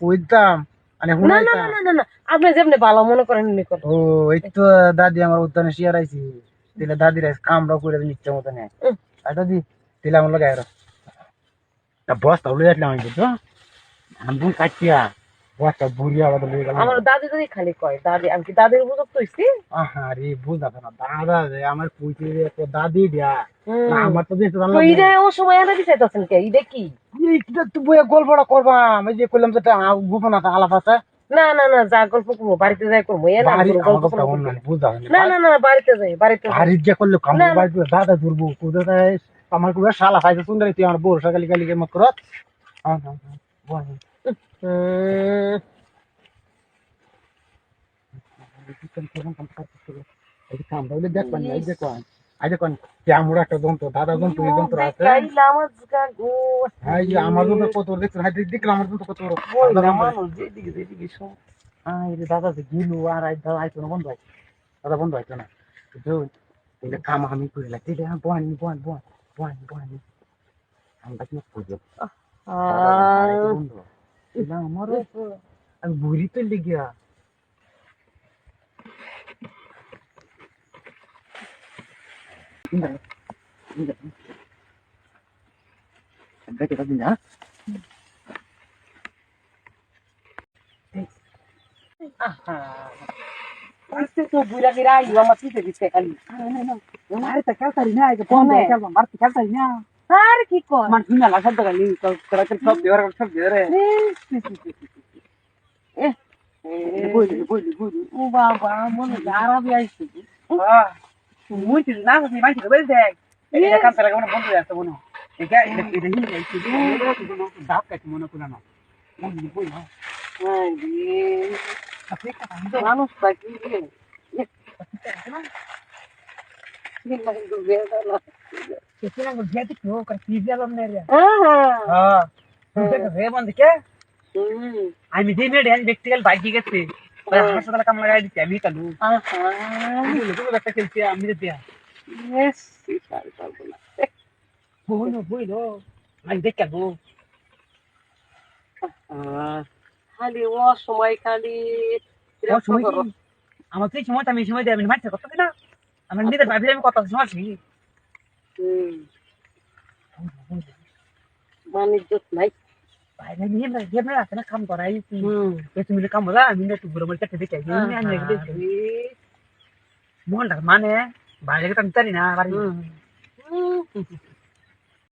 কইতাম আনে না না না না না না আপনি যেমনি ভালো মনে করেন এমনি ও এই তো দাদি আমার উদ্যানে শিয়ার আইছি। দিলে দাদি রাইস কামড়া করে নিচ্ছে মতো উম। আর দাদি দিলে আমার লাগাই তা বস্তা উড়ে আসলাম আমি বুঝছ? আমি কাটিয়া। হয়ে গেল। আমার দাদি দাদি খালি কয় দাদি আমি কি দাদির বুঝত হইছি? আহা বুঝা না দাদা রে আমার দাদি দিয়া? আমার তো ও সময় কে ইরে কি? এইটা তো বইয়া গল্পটা করবাম এই যে কইলাম আছে আলাপ আছে। না না না যা গল্প করব বাড়িতে যাই করব না বাড়ি করব। না। না না বাড়িতে যাই বাড়িতে যে করলে। দাদা কোথায় আমার কুড়ে শালা খাইছে সুন্দর তুই আমার বউর সকালে গালি মত করত একটা যন্ত্র দাদা যন্ত্র এই যন্ত্র আছে আমার যন্ত্র কত দেখছেন দেখলাম আমার যন্ত্র কত দাদা যে দাদা আর দাদা আইতো কাম আমি করে আমরা করব আর আমার আমি বুড়ি তো লেগিয়া দেখে দিন হ্যাঁ আজকে তো বুড়া গিরা আইলো আমার পিছে পিছে খালি মারতে খেলতারি না এই যে ফোন দিয়ে খেলবা মারতে খেলতারি না আর কি কর আমার শুনে লাগা শব্দ খালি তোরা তো সব দেওয়ার সব দেওয়ার বইলি বইলি বইলি ও বাবা মনে আরাবি আইছে আহ মুই তো না তো মাইতে বল দেখ এটা কাম করে মনে বন্ধ আছে মনে এটা এটা এটা হিল যাইছে দাপ কাছে মনে করে না বইলি বইলি আপনি একটা কাম দাও মানুষ থাকি রে কিনা গো গেতে কেউ করে পিজিয়ালম নে রে হ্যাঁ হ্যাঁ তুই রে বন্ধ কে হুম আমি দিন রে আমি ব্যক্তিগত বাইক গেছে হাসপাতালে কাম লাগাই দিচ্ছি আমি কালু একটা খেলছি আমি দিয়া ইয়েস সারি পারব না বইলো বইলো আমি দেখ কেন খালি ও সময় খালি সময়? আমার তো এই সময়টা আমি সময় দিয়ে আমি মারতে কত কিনা আমার নিজের ভাবি আমি কত সময় বাণিজ্য নাই। বাইরে নিয়ে না আছে না কাম করাই তুমি কাম বলা আমি না ঘুরে বলতে দেখে আমি আমি মানে বাইরে তো আমি জানি না বাড়ি